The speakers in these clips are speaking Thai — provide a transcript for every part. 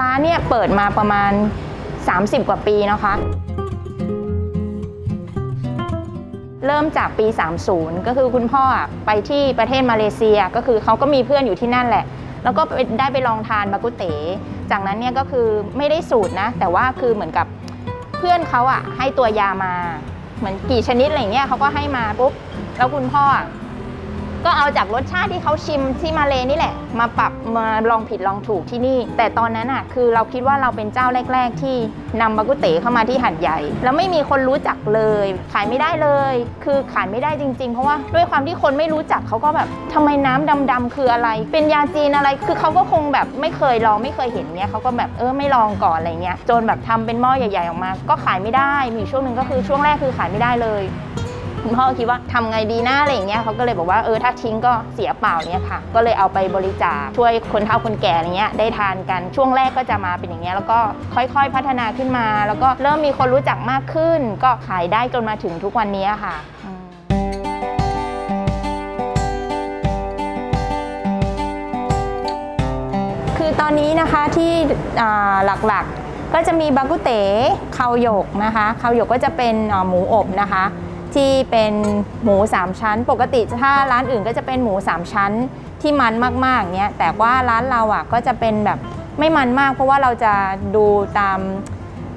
ร้านเนี่ยเปิดมาประมาณ 30 กว่าปีนะคะ เริ่มจากปี 30 ก็คือคุณพ่อไปที่ประเทศมาเลเซียก็คือเขาก็มีเพื่อนอยู่ที่นั่นแหละ แล้วก็ได้ไปลองทานบากุเต๋จากนั้นเนี่ยก็คือไม่ได้สูตรนะ แต่ว่าคือเหมือนกับเพื่อนเขาอะให้ตัวยามา เหมือนกี่ชนิดอะไรเงี้ยเขาก็ให้มาปุ๊บแล้วคุณพ่อ ก็เอาจากรสชาติที่เขาชิมที่มาเลนี่แหละ มาปรับมาลองผิดลองถูกที่นี่ แต่ตอนนั้นอะคือเราคิดว่าเราเป็นเจ้าแรก ๆ ที่นำบากุเต๋เข้ามาที่หัดใหญ่ แล้วไม่มีคนรู้จักเลย ขายไม่ได้เลย คือขายไม่ได้จริง ๆ เพราะว่าด้วยความที่คนไม่รู้จักเขาก็แบบทำไมน้ำดำๆคืออะไร เป็นยาจีนอะไร คือเขาก็คงแบบไม่เคยลองไม่เคยเห็นเนี้ยเขาก็แบบเออไม่ลองก่อนอะไรเงี้ยจนแบบทำเป็นหม้อใหญ่ ๆออกมา ก็ขายไม่ได้มีช่วงหนึ่งก็คือช่วงแรกคือขายไม่ได้เลย คุณพ่อคิดว่าทำไงดีนะอะไรอย่างเงี้ยเขาก็เลยบอกว่าเออถ้าทิ้งก็เสียเปล่าเนี่ยค่ะ ก็เลยเอาไปบริจาคช่วยคนเฒ่าคนแก่อย่างเงี้ยได้ทานกันช่วงแรกก็จะมาเป็นอย่างเงี้ยแล้วก็ค่อยๆพัฒนาขึ้นมา แล้วก็เริ่มมีคนรู้จักมากขึ้น ก็ขายได้จนมาถึงทุกวันนี้ค่ะคือตอนนี้นะคะที่หลักๆก็จะมีบากุเต๋ข้าวหยกนะคะข้าวหยกก็จะเป็นหมูอบนะคะ ที่เป็นหมู 3 ชั้น ปกติถ้าร้านอื่นก็จะเป็นหมู 3 ชั้นที่มันมากๆเนี้ยแต่ว่าร้านเราอะก็จะเป็นแบบไม่มันมาก เพราะว่าเราจะดูตาม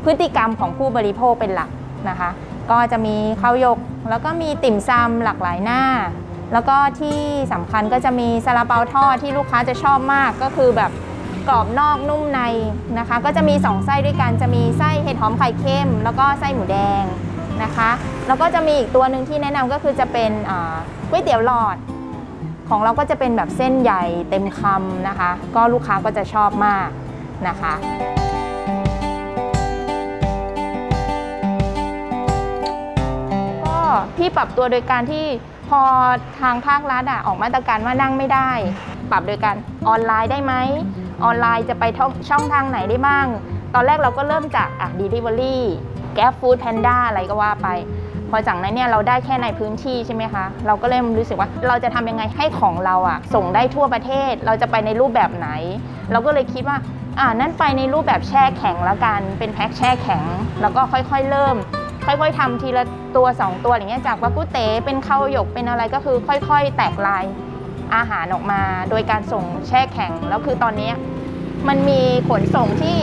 พฤติกรรมของผู้บริโภคเป็นหลักนะคะ ก็จะมีข้าวยก แล้วก็มีติ่มซำหลากหลายหน้า แล้วก็ที่สำคัญก็จะมีซาลาเปาทอดที่ลูกค้าจะชอบมากก็คือแบบกรอบนอกนุ่มในนะคะ ก็จะมี 2 ไส้ด้วยกันจะมีไส้เห็ดหอมไข่เค็ม แล้วก็ไส้หมูแดง นะคะ แล้วก็จะมีอีกตัวหนึ่งที่แนะนำก็คือจะเป็นก๋วยเตี๋ยวหลอด ของเราก็จะเป็นแบบเส้นใหญ่เต็มคำนะคะ ก็ลูกค้าก็จะชอบมากนะคะก็พี่ปรับตัวโดยการที่พอทางภาครัฐอะออกมาตรการว่านั่งไม่ได้ ปรับโดยการออนไลน์ได้ไหมออนไลน์จะไปช่องทางไหนได้บ้าง ตอนแรกเราก็เริ่มจากอะ Delivery Grab Food Panda อะไรก็ว่าไป พอจากนั้นเนี่ยเราได้แค่ในพื้นที่ใช่ไหมคะ เราก็เริ่มรู้สึกว่าเราจะทำยังไงให้ของเราอะส่งได้ทั่วประเทศ เราจะไปในรูปแบบไหน เราก็เลยคิดว่าอ่านั่นไปในรูปแบบแช่แข็งแล้วกันเป็นแพ็คแช่แข็ง แล้วก็ค่อยๆ เริ่ม ค่อยๆทำทีละตัว 2 ตัวอย่างเงี้ยจากวากุเตเป็นข้าวหยกเป็นอะไรก็คือค่อยๆ แตกลายอาหารออกมา โดยการส่งแช่แข็งแล้วคือตอนนี้มันมีขนส่งที่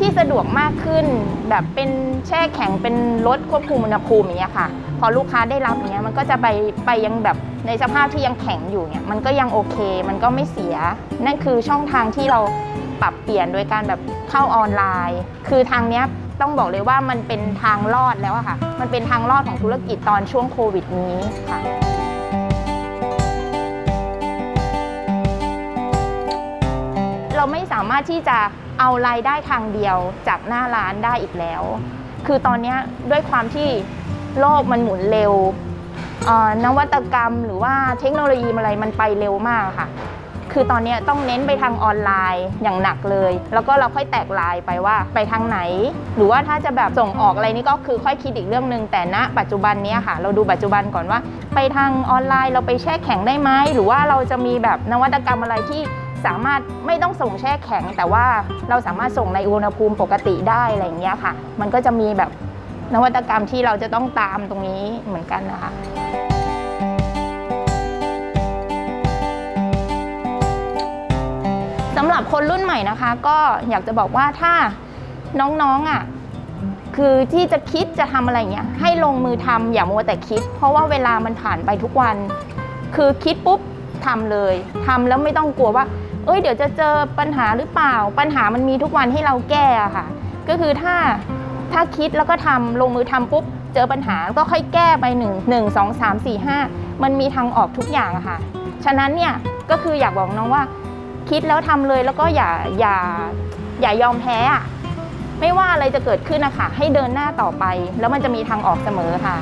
ที่สะดวกมากขึ้น แบบเป็นแช่แข็งเป็นรถควบคุมอุณหภูมิอย่างเงี้ยค่ะ พอลูกค้าได้รับอย่างเงี้ยมันก็จะไปไปยังแบบในสภาพที่ยังแข็งอยู่เนี่ยมันก็ยังโอเค มันก็ไม่เสีย นั่นคือช่องทางที่เราปรับเปลี่ยนโดยการแบบเข้าออนไลน์ คือทางเนี้ยต้องบอกเลยว่ามันเป็นทางรอดแล้วค่ะ มันเป็นทางรอดของธุรกิจตอนช่วงโควิดนี้ค่ะเราไม่สามารถที่จะ เอารายได้ทางเดียวจากหน้าร้านได้อีกแล้ว คือตอนเนี้ยด้วยความที่โลกมันหมุนเร็วเอ่อนวัตกรรมหรือว่าเทคโนโลยีอะไรมันไปเร็วมากค่ะ คือตอนเนี้ยต้องเน้นไปทางออนไลน์อย่างหนักเลย แล้วก็เราค่อยแตกลายไปว่าไปทางไหน หรือว่าถ้าจะแบบส่งออกอะไรนี่ก็คือค่อยคิดอีกเรื่องหนึ่งแต่ณปัจจุบันเนี้ยค่ะ เราดูปัจจุบันก่อนว่า ไปทางออนไลน์เราไปแช่แข็งได้ไหมหรือว่าเราจะมีแบบนวัตกรรมอะไรที่ สามารถไม่ต้องส่งแช่แข็ง แต่ว่าเราสามารถส่งในอุณหภูมิปกติได้อะไรอย่างเงี้ยค่ะ มันก็จะมีแบบนวัตกรรมที่เราจะต้องตามตรงนี้เหมือนกันนะคะสำหรับคนรุ่นใหม่นะคะ ก็อยากจะบอกว่าถ้าน้องๆอะคือที่จะคิดจะทำอะไรเงี้ยให้ลงมือทำอย่ามัวแต่คิด เพราะว่าเวลามันผ่านไปทุกวัน คือคิดปุ๊บทำเลยทำแล้วไม่ต้องกลัวว่า เอ้ยเดี๋ยวจะเจอปัญหาหรือเปล่า ปัญหามันมีทุกวันให้เราแก้ค่ะ ก็คือถ้าถ้าคิดแล้วก็ทำลงมือทำปุ๊บเจอปัญหาก็ค่อยแก้ไปหนึ่งหนึ่งสองสามสี่ห้ามันมีทางออกทุกอย่างค่ะ ฉะนั้นเนี่ยก็คืออยากบอกน้องว่า คิดแล้วทำเลยแล้วก็อย่าอย่าอย่ายอมแพ้อะไม่ว่าอะไรจะเกิดขึ้นนะคะให้เดินหน้าต่อไป แล้วมันจะมีทางออกเสมอค่ะ